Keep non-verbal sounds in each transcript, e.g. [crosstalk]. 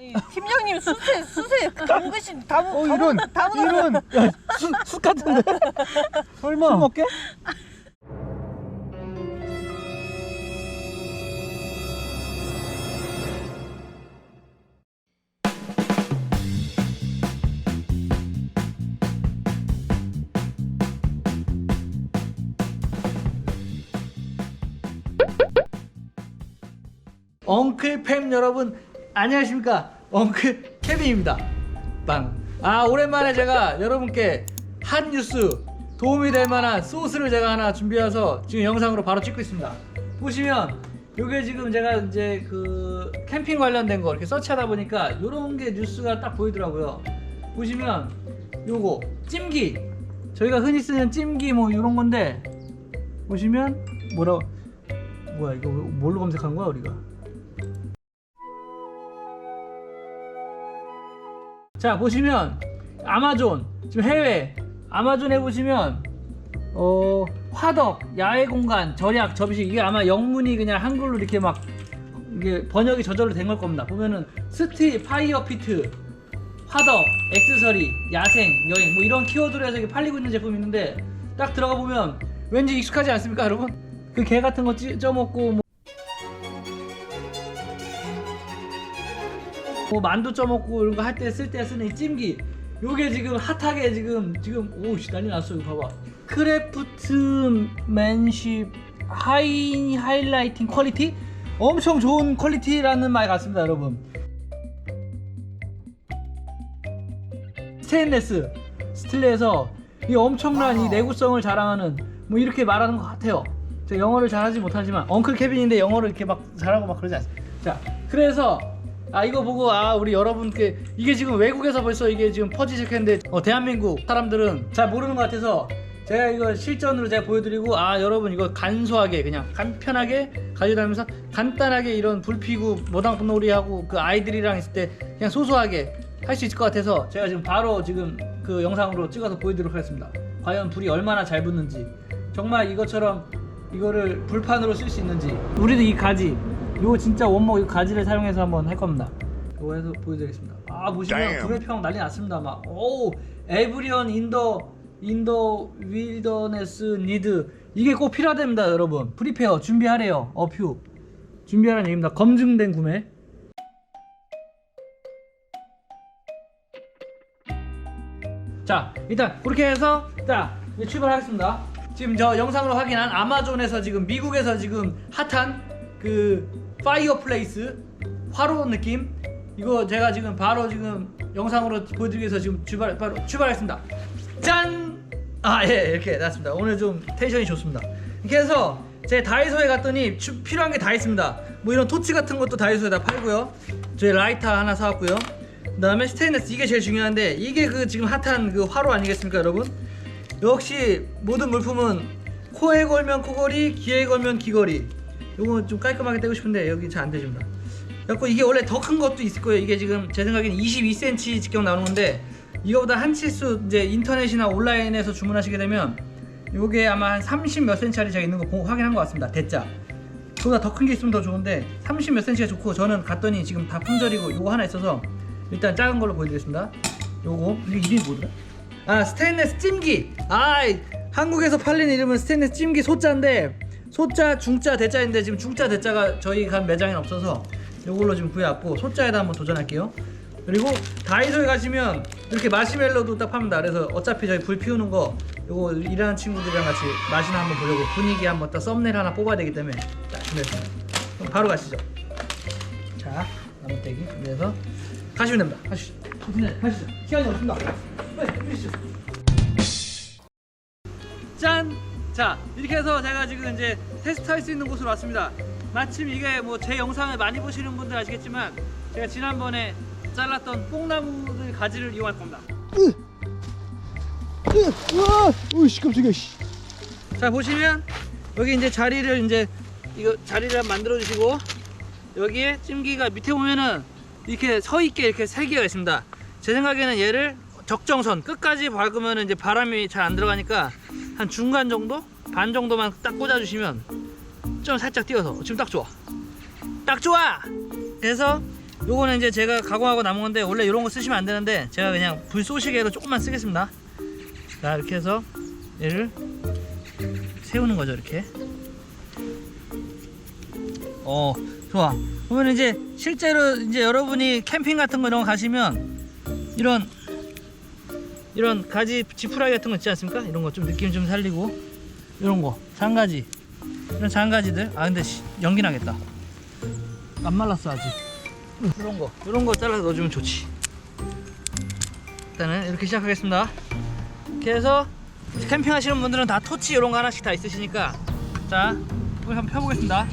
아니, 팀장님 수세 수세 담그신 담 어 이런 담 이런. 야, 술, 술 같은데? 설마. 술 먹게? 엉클 팸 여러분 안녕하십니까? 엉클 케빈입니다. 빵. 아 오랜만에 제가 여러분께 한 뉴스 도움이 될 만한 소스를 제가 하나 준비해서 지금 영상으로 바로 찍고 있습니다. 보시면 요게 지금 제가 이제 그 캠핑 관련된 거 이렇게 서치하다 보니까 요런 게 뉴스가 딱 보이더라고요. 보시면 요거 찜기. 저희가 흔히 쓰는 찜기 뭐 요런 건데 보시면 뭐라 뭐야 이거 뭘로 검색한 거야 우리가 자 보시면 아마존 지금 해외 아마존에 보시면 어 화덕 야외 공간 절약 접시 이게 아마 영문이 그냥 한글로 이렇게 막 이게 번역이 저절로 된 걸 겁니다. 보면은 스티 파이어 피트 화덕 액세서리 야생 여행 뭐 이런 키워드로 해서 이게 팔리고 있는 제품이 있는데 딱 들어가 보면 왠지 익숙하지 않습니까 여러분? 그게 같은 거 찌- 쪄먹고 뭐 뭐 만두 쪄먹고 이런 거 할 때 쓸 때 쓰는 이 찜기. 요게 지금 핫하게 지금 지금 오씨 난리 났어 이거 봐봐. 크래프트맨십 하이 하이라이팅 퀄리티? 엄청 좋은 퀄리티라는 말 같습니다 여러분. 스테인레스 스틸레에서 이 엄청난 이 내구성을 자랑하는 뭐 이렇게 말하는 것 같아요. 제가 영어를 잘하지 못하지만 엉클 케빈인데 영어를 이렇게 막 잘하고 막 그러지 않습니다. 자, 그래서 아 이거 보고 아 우리 여러분께 이게 지금 외국에서 벌써 이게 지금 퍼지기 시작했는데 어, 대한민국 사람들은 잘 모르는 것 같아서 제가 이거 실전으로 제가 보여드리고 아 여러분 이거 간소하게 그냥 간편하게 가져다니면서 간단하게 이런 불피고 모당놀이하고 그 아이들이랑 있을 때 그냥 소소하게 할 수 있을 것 같아서 제가 지금 바로 지금 그 영상으로 찍어서 보여드리도록 하겠습니다. 과연 불이 얼마나 잘 붙는지 정말 이것처럼 이거를 불판으로 쓸 수 있는지 우리도 이 가지 요 진짜 원목 이 가지를 사용해서 한번 할 겁니다. 이거 해서 보여드리겠습니다. 아 보시면 Damn. 불의 평 난리 났습니다. 막오 에브리언 인더 인더 윌더네스 니드 이게 꼭 필요하답니다 여러분 프리페어 준비하래요 어퓨 준비하라는 얘기입니다 검증된 구매 자 일단 그렇게 해서 자 이제 출발하겠습니다 지금 저 영상으로 확인한 아마존에서 지금 미국에서 지금 핫한 그 파이어플레이스 화로 느낌? 이거 제가 지금 바로 지금 영상으로 보여드리기 위해서 지금 출발 바로 출발하겠습니다. 짠! 아 예 이렇게 났습니다. 오늘 좀 텐션이 좋습니다. 이렇게 해서 제 다이소에 갔더니 추- 필요한 게 다 있습니다. 뭐 이런 토치 같은 것도 다이소에다 팔고요. 저희 라이터 하나 사왔고요. 그 다음에 스테인레스 이게 제일 중요한데 이게 그 지금 핫한 그 화로 아니겠습니까 여러분? 역시 모든 물품은 코에 걸면 코걸이 귀에 걸면 귀걸이 요거 좀 깔끔하게 떼고 싶은데 여기 잘 안 되집니다. 그래갖고 이게 원래 더 큰 것도 있을 거예요. 이게 지금 제 생각에는 22cm 직경 나오는 건데 이거보다 한 치수 이제 인터넷이나 온라인에서 주문하시게 되면 요게 아마 한 30 몇 cm짜리 제가 있는 거 보- 확인한 것 같습니다. 대짜. 그보다 더 큰 게 있으면 더 좋은데 30 몇 cm가 좋고 저는 갔더니 지금 다 품절이고 요거 하나 있어서 일단 작은 걸로 보여드리겠습니다. 요거 이게 이름이 뭐더라? 아 스테인레스 찜기. 아 한국에서 팔리는 이름은 스테인레스 찜기 소자인데 소자 중자 대자인데 지금 중자 대자가 저희 간 매장에는 없어서 요걸로 지금 구해왔고 소자에다 한번 도전할게요. 그리고 다이소에 가시면 이렇게 마시멜로도 딱 팝니다. 그래서 어차피 저희 불 피우는 거 요거 일하는 친구들이랑 같이 맛이나 한번 보려고 분위기 한번 딱 썸네일 하나 뽑아야 되기 때문에 딱 준비했습니다. 그럼 바로 가시죠. 자 나무떼기. 준비해서 가시면 됩니다. 가시죠. 네 가시죠. 시간이 없습니다. 빨리 주시죠. 짠! 자 이렇게 해서 제가 지금 이제 테스트할 수 있는 곳으로 왔습니다 마침 이게 뭐 제 영상을 많이 보시는 분들 아시겠지만 제가 지난번에 잘랐던 뽕나무들 가지를 이용할 겁니다. 자 보시면 여기 이제 자리를 이제 이거 자리를 만들어 주시고 여기에 찜기가 밑에 보면은 이렇게 서 있게 이렇게 세 개가 있습니다. 제 생각에는 얘를 적정선 끝까지 박으면 이제 바람이 잘 안 들어가니까 한 중간 정도 반 정도만 딱 꽂아 주시면 좀 살짝 띄어서 지금 딱 좋아. 딱 좋아. 그래서 요거는 이제 제가 가공하고 남은 건데 원래 이런 거 쓰시면 안 되는데 제가 그냥 불쏘시개로 조금만 쓰겠습니다. 자 이렇게 해서 얘를 세우는 거죠 이렇게. 어 좋아. 그러면 이제 실제로 이제 여러분이 캠핑 같은 거 이런 거 가시면 이런 이런 가지 지푸라기 같은 거 있지 않습니까? 이런 거 좀 느낌 좀 살리고 이런 거 장가지 이런 장가지들 아 근데 씨, 연기 나겠다. 안 말랐어 아직. 이런 거 이런 거 잘라서 넣어주면 좋지. 일단은 이렇게 시작하겠습니다. 이렇게 해서 캠핑 하시는 분들은 다 토치 이런 거 하나씩 다 있으시니까 자 한번 펴보겠습니다.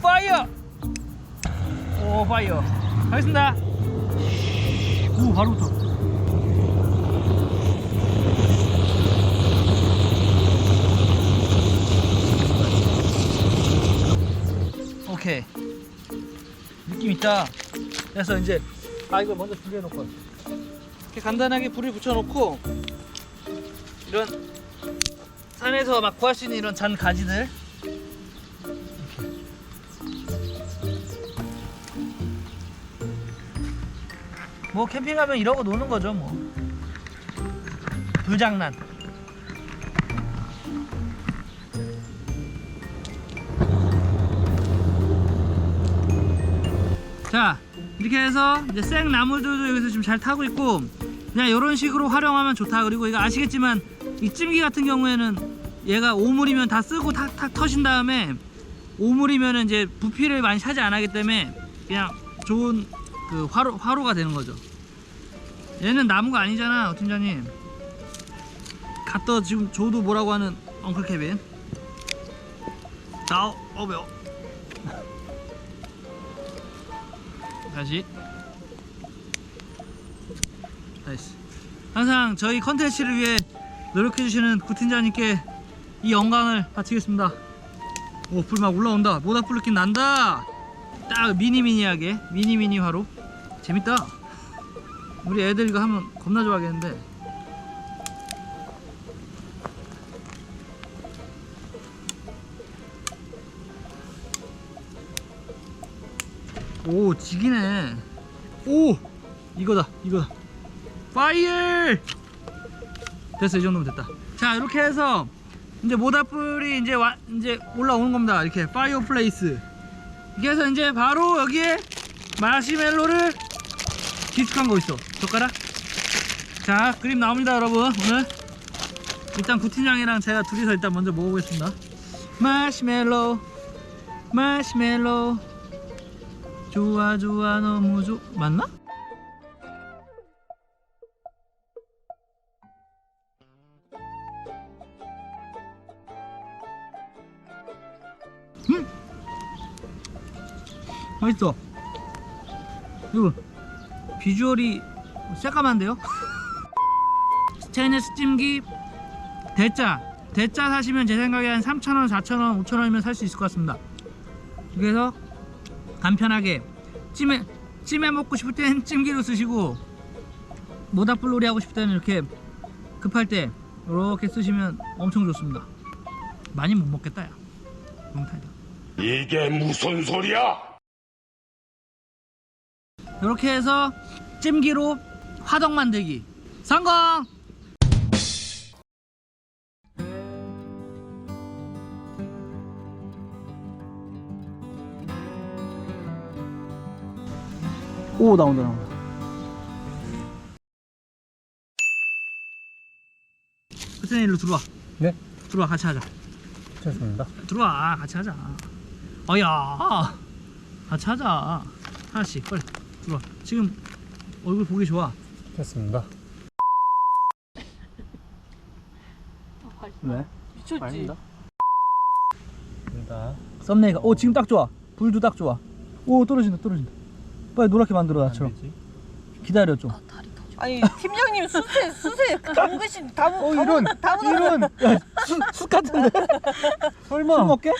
파이어! 오 파이어. 하겠습니다. 오 바로 붙어. 오케이. 느낌 있다. 그래서 이제 아 이걸 먼저 준비해 놓고. 이렇게 간단하게 불을 붙여 놓고 이런 산에서 막 구할 수 있는 이런 잔 가지들 뭐 캠핑 가면 이러고 노는 거죠 뭐. 불장난. 자 이렇게 해서 이제 생 나물들도 여기서 지금 잘 타고 있고 그냥 이런 식으로 활용하면 좋다. 그리고 이거 아시겠지만 이 찜기 같은 경우에는 얘가 오물이면 다 쓰고 탁탁 터신 다음에 오물이면 이제 부피를 많이 차지 안 하기 때문에 그냥 좋은 그 화로, 화로가 되는 거죠. 얘는 나무가 아니잖아 어, 팀장님. 갖다 지금 줘도 뭐라고 하는 엉클 케빈. 자, 어, 어 매워. [laughs] 다시. 나이스. 항상 저희 컨텐츠를 위해 노력해주시는 구팀장님께 이 영광을 바치겠습니다. 오 불 막 올라온다. 모닥불 느낌 난다. 딱 미니미니하게 미니미니 화로 재밌다. 우리 애들 이거 하면 겁나 좋아하겠는데. 오 지기네. 오 이거다 이거다. 파이어! 됐어 이 정도면 됐다. 자 이렇게 해서 이제 모닥불이 이제 와, 이제 올라오는 겁니다. 이렇게 파이어 플레이스. 이렇게 해서 이제 바로 여기에 마시멜로를 기숙한 거 있어. 젓가락? 자 그림 나옵니다 여러분. 오늘. 일단 구팀장이랑 제가 둘이서 일단 먼저 먹어보겠습니다. 마시멜로 마시멜로 좋아 좋아 너무 좋 맞나? 음! 맛있어. 이거 비주얼이 새까만데요? 스테인리스 찜기 대짜. 대짜 사시면 제 생각에 한 3,000원, 4,000원, 5,000원이면 살 수 있을 것 같습니다. 그래서 간편하게 찜에 찜에 먹고 싶을 땐 [laughs] 찜기로 쓰시고 모닥불놀이 하고 싶을 때는 이렇게 급할 때 이렇게 쓰시면 엄청 좋습니다. 많이 못 먹겠다 야. 롱타이다. 이게 무슨 소리야? 이렇게 해서 찜기로 화덕 만들기. 성공! 오 나온다 나온다. 끝에 일로 들어와. 네? 들어와 같이 하자. 좋습니다. 들어와 같이 하자. 어야. 같이 하자. 하나씩 빨리 들어와 지금 얼굴 보기 좋아 좋습니다. 왜? 미쳤지. 아닙니다. 썸네일가 오 지금 딱 좋아 불도 딱 좋아 오 떨어진다 떨어진다 빨리 노랗게 만들어 나처럼 기다려 좀 아니 팀장님 수세 수세 담그신 담 어 이런 담은 이런 야, 수, 수 같은데? 설마 [laughs] 술 먹게?